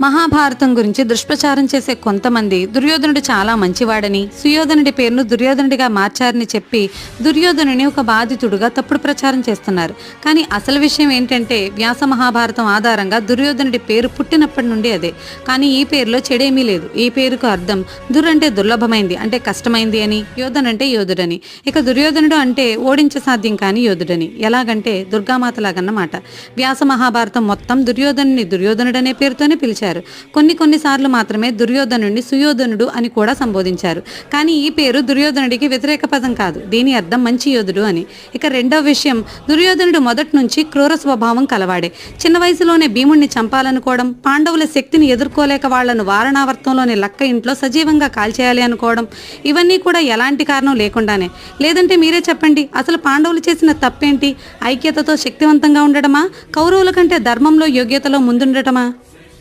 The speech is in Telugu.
మహాభారతం గురించి దుష్ప్రచారం చేసే కొంతమంది దుర్యోధనుడు చాలా మంచివాడని సుయోధనుడి పేరును దుర్యోధనుడిగా మార్చారని చెప్పి దుర్యోధనుని ఒక బాధితుడుగా తప్పుడు ప్రచారం చేస్తున్నారు. కానీ అసలు విషయం ఏంటంటే వ్యాస మహాభారతం ఆధారంగా దుర్యోధనుడి పేరు పుట్టినప్పటి నుండి అదే. కానీ ఈ పేరులో చెడేమీ లేదు. ఈ పేరుకు అర్థం దుర్ అంటే దుర్లభమైంది అంటే కష్టమైంది అని యోధన్ అంటే యోధుడని. ఇక దుర్యోధనుడు అంటే ఓడించ సాధ్యం కాని యోధుడని. ఎలాగంటే దుర్గామాత లాగన్నమాట వ్యాస మహాభారతం మొత్తం దుర్యోధనుని దుర్యోధనుడనే పేరుతోనే పిలిచారు కొన్ని కొన్నిసార్లు మాత్రమే దుర్యోధనుడిని సుయోధనుడు అని కూడా సంబోధించారు. కానీ ఈ పేరు దుర్యోధనుడికి వ్యతిరేక పదం కాదు. దీని అర్థం మంచి యోధుడు అని. ఇక రెండవ విషయం దుర్యోధనుడు మొదటి నుంచి క్రూర స్వభావం కలవాడే. చిన్న వయసులోనే భీముణ్ణి చంపాలనుకోవడం పాండవుల శక్తిని ఎదుర్కోలేక వాళ్ళను వారణావర్తంలోని లక్క ఇంట్లో సజీవంగా కాల్చేయాలి అనుకోవడం ఇవన్నీ కూడా ఎలాంటి కారణం లేకుండానే. లేదంటే మీరే చెప్పండి అసలు పాండవులు చేసిన తప్పేంటి? ఐక్యతతో శక్తివంతంగా ఉండడమా కౌరవుల కంటే ధర్మంలో యోగ్యతలో ముందుండటమా?